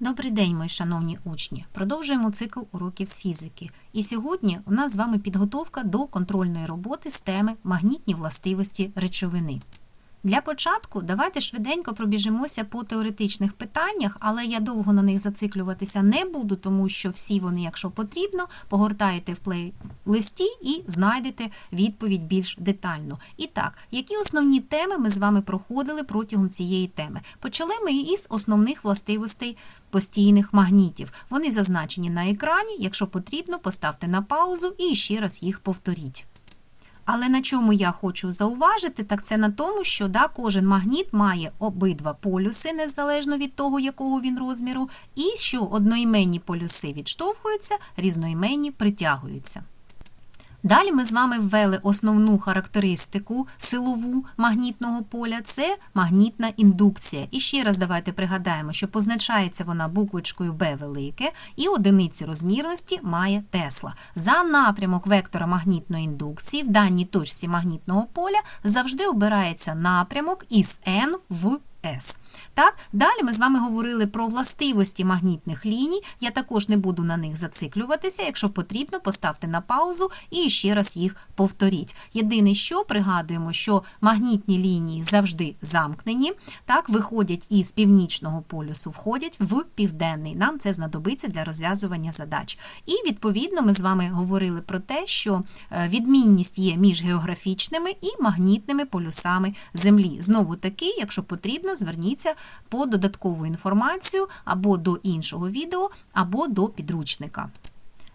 Добрий день, мої шановні учні! Продовжуємо цикл уроків з фізики. І сьогодні у нас з вами підготовка до контрольної роботи з теми магнітні властивості речовини. Для початку давайте швиденько пробіжимося по теоретичних питаннях, але я довго на них зациклюватися не буду, тому що всі вони, якщо потрібно, погортаєте в плейлисті і знайдете відповідь більш детально. І так, які основні теми ми з вами проходили протягом цієї теми? Почали ми із основних властивостей постійних магнітів. Вони зазначені на екрані. Якщо потрібно, поставте на паузу і ще раз їх повторіть. Але на чому я хочу зауважити, так це на тому, що да, кожен магніт має обидва полюси, незалежно від того, якого він розміру, і що одноіменні полюси відштовхуються, різноіменні притягуються. Далі ми з вами ввели основну характеристику силову магнітного поля це магнітна індукція. І ще раз давайте пригадаємо, що позначається вона буквочкою Б велике і одиниці розмірності має Тесла. За напрямок вектора магнітної індукції в даній точці магнітного поля завжди обирається напрямок із N в S. Так, далі ми з вами говорили про властивості магнітних ліній. Я також не буду на них зациклюватися. Якщо потрібно, поставте на паузу і ще раз їх повторіть. Єдине, що пригадуємо, що магнітні лінії завжди замкнені, так, виходять із північного полюсу, входять в південний. Нам це знадобиться для розв'язування задач. І відповідно ми з вами говорили про те, що е, відмінність є між географічними і магнітними полюсами Землі. Знову таки, якщо потрібно, зверніться по додаткову інформацію або до іншого відео, або до підручника.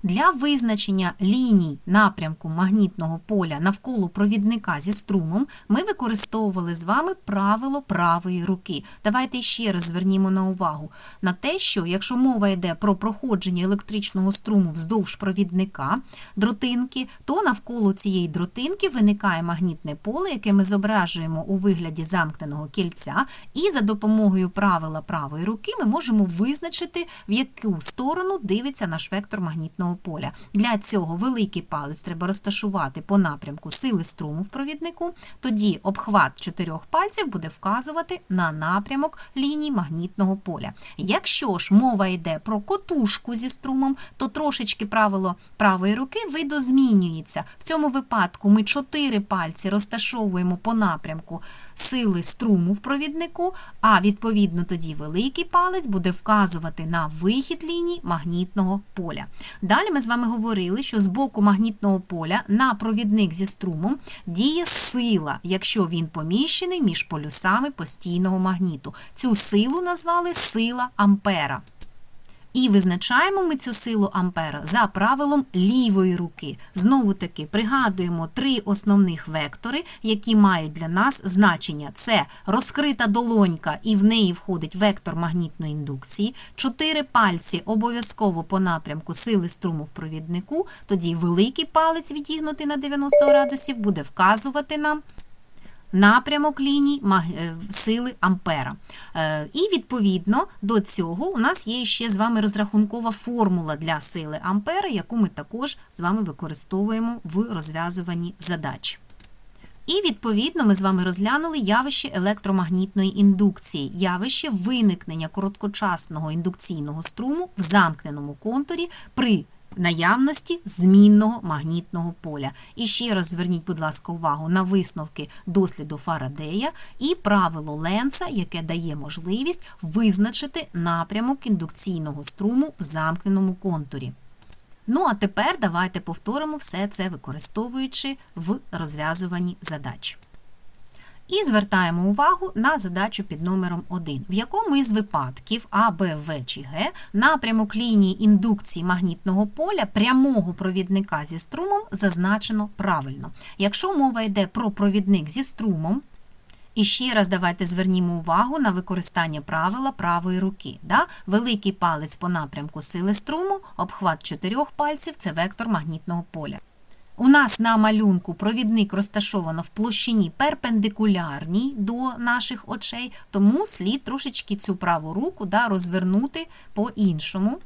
Для визначення ліній напрямку магнітного поля навколо провідника зі струмом ми використовували з вами правило правої руки. Давайте ще раз звернімо на увагу на те, що якщо мова йде про проходження електричного струму вздовж провідника дротинки, то навколо цієї дротинки виникає магнітне поле, яке ми зображуємо у вигляді замкненого кільця, і за допомогою правила правої руки ми можемо визначити, в яку сторону дивиться наш вектор магнітного поля. Для цього великий палець треба розташувати по напрямку сили струму в провіднику. Тоді обхват чотирьох пальців буде вказувати на напрямок ліній магнітного поля. Якщо ж мова йде про котушку зі струмом, то трошечки правило правої руки видозмінюється. В цьому випадку ми чотири пальці розташовуємо по напрямку сили струму в провіднику, а відповідно тоді великий палець буде вказувати на вихід ліній магнітного поля. Далі ми з вами говорили, що з боку магнітного поля на провідник зі струмом діє сила, якщо він поміщений між полюсами постійного магніту. Цю силу назвали сила Ампера. І визначаємо ми цю силу Ампера за правилом лівої руки. Знову таки пригадуємо три основних вектори, які мають для нас значення: це розкрита долонька, і в неї входить вектор магнітної індукції, чотири пальці обов'язково по напрямку сили струму в провіднику. Тоді великий палець, відігнутий на 90 градусів, буде вказувати нам напрямок ліній е, сили Ампера. Е, і відповідно до цього у нас є ще з вами розрахункова формула для сили Ампера, яку ми також з вами використовуємо в розв'язуванні задач. І, відповідно, ми з вами розглянули явище електромагнітної індукції, явище виникнення короткочасного індукційного струму в замкненому контурі при наявності змінного магнітного поля. І ще раз зверніть, будь ласка, увагу на висновки досліду Фарадея і правило Ленца, яке дає можливість визначити напрямок індукційного струму в замкненому контурі. Ну, а тепер давайте повторимо все це, використовуючи в розв'язуванні задач. І звертаємо увагу на задачу під номером 1, в якому із випадків А, Б, В чи Г напрямок лінії індукції магнітного поля прямого провідника зі струмом зазначено правильно. Якщо мова йде про провідник зі струмом, і ще раз давайте звернімо увагу на використання правила правої руки. Да? Великий палець по напрямку сили струму, обхват чотирьох пальців це вектор магнітного поля. У нас на малюнку провідник розташовано в площині перпендикулярній до наших очей, тому слід трошечки цю праву руку да, розвернути по-іншому.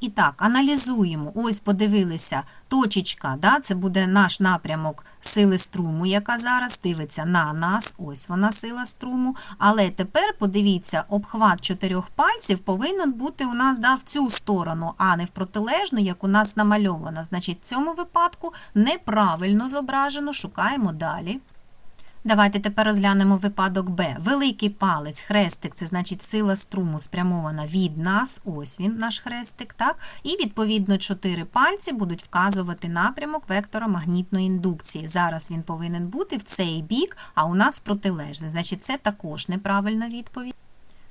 І так, аналізуємо. Ось подивилися, точечка, да, це буде наш напрямок сили струму, яка зараз дивиться на нас. Ось вона сила струму. Але тепер подивіться, обхват чотирьох пальців повинен бути у нас да, в цю сторону, а не в протилежну, як у нас намальовано. Значить, в цьому випадку неправильно зображено, шукаємо далі. Давайте тепер розглянемо випадок Б. Великий палець, хрестик, це значить сила струму спрямована від нас. Ось він, наш хрестик, так? І відповідно чотири пальці будуть вказувати напрямок вектора магнітної індукції. Зараз він повинен бути в цей бік, а у нас протилежний. Значить, це також неправильна відповідь.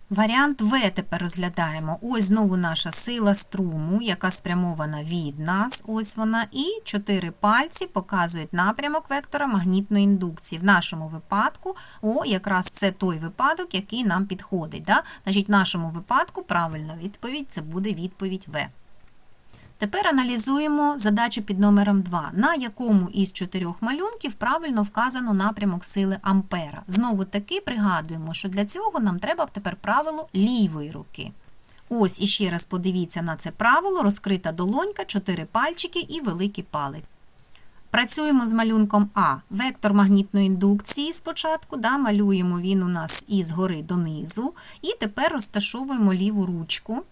Варіант В тепер розглядаємо. Ось знову наша сила струму, яка спрямована від нас. Ось вона. І чотири пальці показують напрямок вектора магнітної індукції. В нашому випадку, о, якраз це той випадок, який нам підходить. Да? Значить, в нашому випадку правильна відповідь це буде відповідь В. Тепер аналізуємо задачу під номером 2, на якому із чотирьох малюнків правильно вказано напрямок сили Ампера. Знову таки пригадуємо, що для цього нам треба тепер правило лівої руки. Ось іще раз подивіться на це правило: розкрита долонька, чотири пальчики і великий палець. Працюємо з малюнком А. Вектор магнітної індукції спочатку, да, малюємо він у нас із гори донизу. І тепер розташовуємо ліву ручку.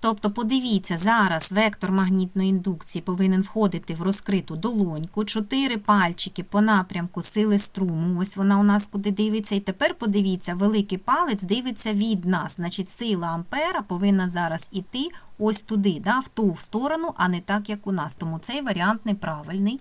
Тобто, подивіться, зараз вектор магнітної індукції повинен входити в розкриту долоньку, чотири пальчики по напрямку сили струму. Ось вона у нас куди дивиться. І тепер подивіться, великий палець дивиться від нас. Значить, сила ампера повинна зараз іти ось туди, да, в ту сторону, а не так, як у нас. Тому цей варіант неправильний.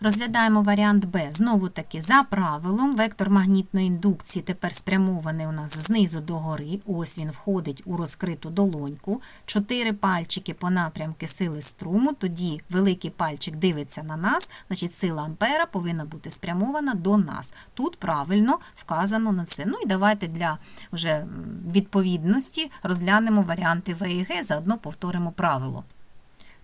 Розглядаємо варіант Б. Знову таки, за правилом, вектор магнітної індукції тепер спрямований у нас знизу до гори. Ось він входить у розкриту долоньку. Чотири пальчики по напрямки сили струму. Тоді великий пальчик дивиться на нас, значить сила ампера повинна бути спрямована до нас. Тут правильно вказано на це. Ну і давайте для вже відповідності розглянемо варіанти В і Г, заодно повторимо правило.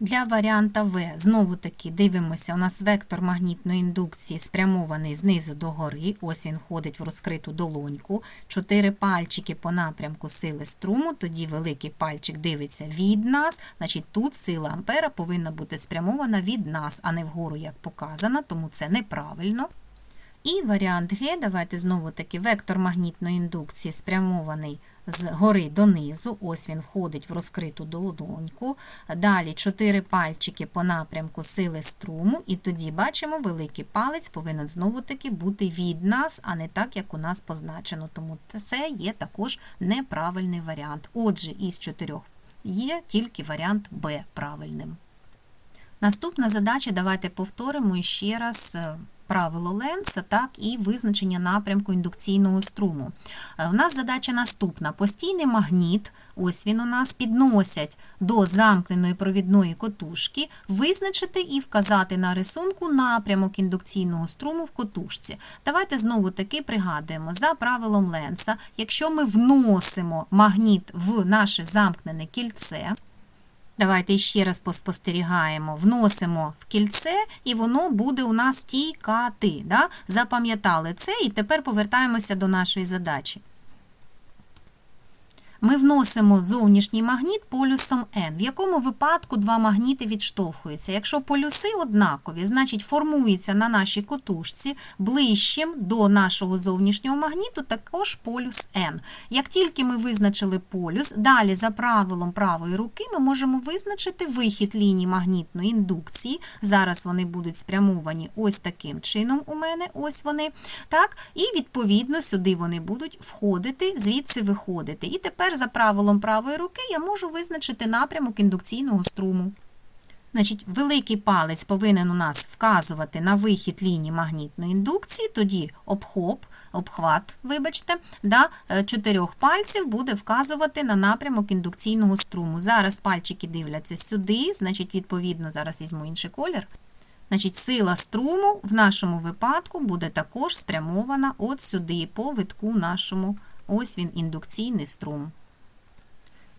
Для варіанта В знову таки дивимося, у нас вектор магнітної індукції спрямований знизу до гори. Ось він входить в розкриту долоньку. Чотири пальчики по напрямку сили струму, тоді великий пальчик дивиться від нас. Значить, тут сила ампера повинна бути спрямована від нас, а не вгору, як показано, тому це неправильно. І варіант Г, давайте знову таки вектор магнітної індукції спрямований з гори донизу. Ось він входить в розкриту долоньку. Далі чотири пальчики по напрямку сили струму, і тоді бачимо, великий палець повинен знову таки бути від нас, а не так, як у нас позначено. Тому це є також неправильний варіант. Отже, із чотирьох є тільки варіант Б правильним. Наступна задача, давайте повторимо ще раз правило Ленца, так і визначення напрямку індукційного струму. Е, у нас задача наступна: постійний магніт, ось він у нас підносять до замкненої провідної котушки, визначити і вказати на рисунку напрямок індукційного струму в котушці. Давайте знову таки пригадуємо, за правилом Ленца, якщо ми вносимо магніт в наше замкнене кільце, Давайте ще раз поспостерігаємо, вносимо в кільце, і воно буде у нас тікати. Да? Запам'ятали це, і тепер повертаємося до нашої задачі ми вносимо зовнішній магніт полюсом N, в якому випадку два магніти відштовхуються. Якщо полюси однакові, значить формується на нашій котушці ближчим до нашого зовнішнього магніту також полюс N. Як тільки ми визначили полюс, далі за правилом правої руки ми можемо визначити вихід ліній магнітної індукції. Зараз вони будуть спрямовані ось таким чином у мене, ось вони. так, І відповідно сюди вони будуть входити, звідси виходити. І тепер Тепер за правилом правої руки я можу визначити напрямок індукційного струму. Значить, Великий палець повинен у нас вказувати на вихід лінії магнітної індукції, тоді обхоп, обхват, вибачте, да, е, чотирьох пальців буде вказувати на напрямок індукційного струму. Зараз пальчики дивляться сюди, значить, відповідно, зараз візьму інший колір. Значить, Сила струму в нашому випадку буде також спрямована от сюди, по витку нашому. Ось він індукційний струм.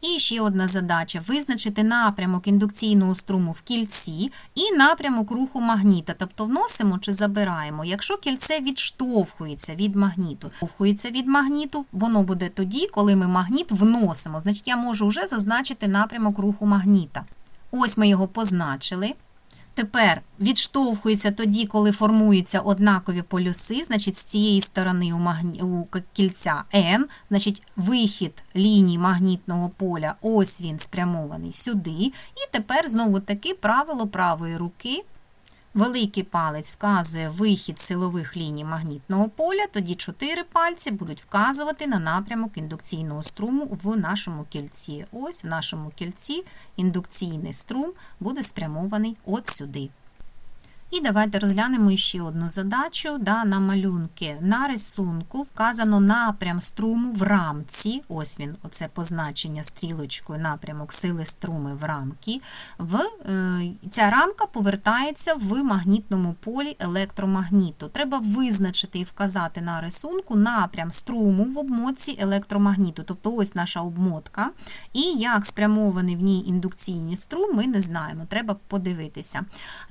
І ще одна задача визначити напрямок індукційного струму в кільці і напрямок руху магніта. Тобто вносимо чи забираємо. Якщо кільце відштовхується від магніту, відштовхується від магніту, воно буде тоді, коли ми магніт вносимо. Значить, я можу вже зазначити напрямок руху магніта. Ось ми його позначили. Тепер відштовхується тоді, коли формуються однакові полюси, значить, з цієї сторони у, магні... у кільця N, значить, вихід лінії магнітного поля, ось він спрямований сюди. І тепер знову таки правило правої руки. Великий палець вказує вихід силових ліній магнітного поля, тоді чотири пальці будуть вказувати на напрямок індукційного струму в нашому кільці. Ось в нашому кільці індукційний струм буде спрямований от сюди. І давайте розглянемо ще одну задачу да, на малюнки. На рисунку вказано напрям струму в рамці. Ось він, оце позначення стрілочкою, напрямок сили струми в рамки. В, е, ця рамка повертається в магнітному полі електромагніту. Треба визначити і вказати на рисунку напрям струму в обмотці електромагніту. Тобто ось наша обмотка. І як спрямований в ній індукційний струм, ми не знаємо. Треба подивитися.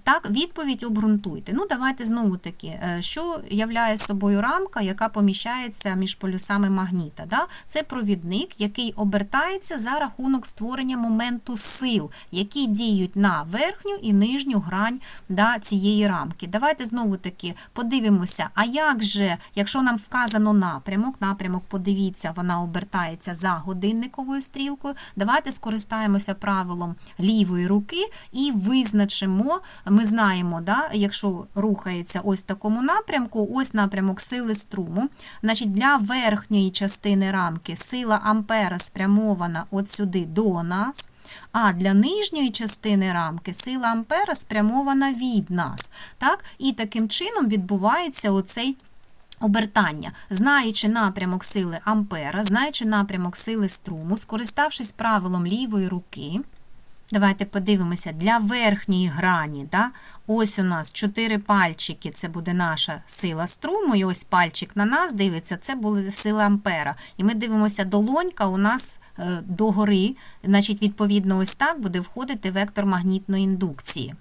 Так, відповідь обґрунтуйте. Ну, давайте знову таки, е, що являє собою рамка, яка поміщається між полюсами магніта. Да? Це провідник, який обертається за рахунок створення моменту сил, які діють на верхню і нижню грань да, цієї рамки. Давайте знову таки подивимося, а як же, якщо нам вказано напрямок, напрямок, подивіться, вона обертається за годинниковою стрілкою. Давайте скористаємося правилом лівої руки і визначимо, ми знаємо, да, якщо рухається ось в такому напрямку, ось напрямок сили струму. Значить, для верхньої частини рамки сила ампера спрямована от сюди до нас. А для нижньої частини рамки сила ампера спрямована від нас. Так? І таким чином відбувається оцей обертання, знаючи напрямок сили ампера, знаючи напрямок сили струму, скориставшись правилом лівої руки. Давайте подивимося, для верхньої грані, да, ось у нас чотири пальчики, це буде наша сила струму, і ось пальчик на нас дивиться, це буде сила ампера. І ми дивимося, долонька у нас е, догори, значить, відповідно, ось так буде входити вектор магнітної індукції.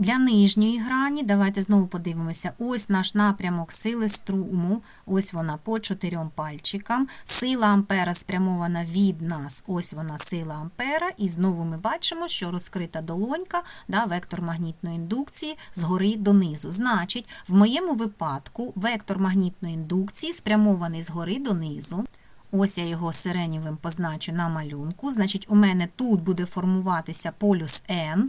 Для нижньої грані, давайте знову подивимося, ось наш напрямок сили струму, ось вона по чотирьом пальчикам. Сила ампера спрямована від нас, ось вона сила ампера, і знову ми бачимо, що розкрита долонька, да, вектор магнітної індукції згори донизу. Значить, в моєму випадку вектор магнітної індукції спрямований згори донизу. Ось я його сиренєвим позначу на малюнку. Значить, у мене тут буде формуватися полюс N,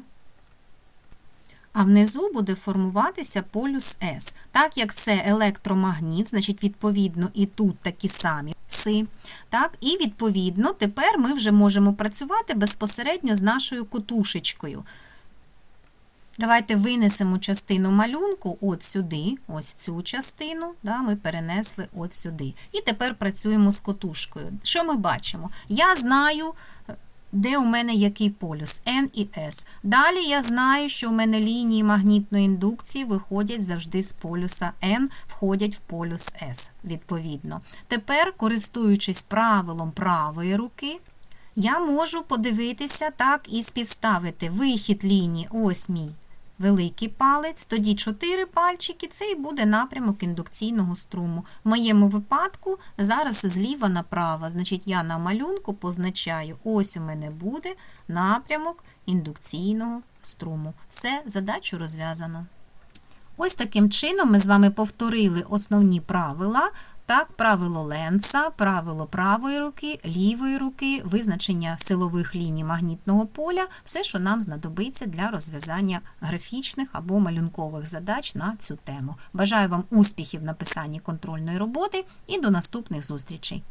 а внизу буде формуватися полюс S. Так як це електромагніт, значить, відповідно, і тут такі самі си. Так, і відповідно, тепер ми вже можемо працювати безпосередньо з нашою котушечкою. Давайте винесемо частину малюнку от сюди, ось цю частину, да, ми перенесли от сюди. І тепер працюємо з котушкою. Що ми бачимо? Я знаю, де у мене який полюс N і S. Далі я знаю, що у мене лінії магнітної індукції виходять завжди з полюса N, входять в полюс S, відповідно. Тепер, користуючись правилом правої руки, я можу подивитися так і співставити вихід лінії, ось мій великий палець, тоді 4 пальчики, це і буде напрямок індукційного струму. В моєму випадку зараз зліва направо, значить я на малюнку позначаю, ось у мене буде напрямок індукційного струму. Все, задачу розв'язано. Ось таким чином ми з вами повторили основні правила. Так, правило Ленца, правило правої руки, лівої руки, визначення силових ліній магнітного поля, все, що нам знадобиться для розв'язання графічних або малюнкових задач на цю тему. Бажаю вам успіхів в написанні контрольної роботи і до наступних зустрічей!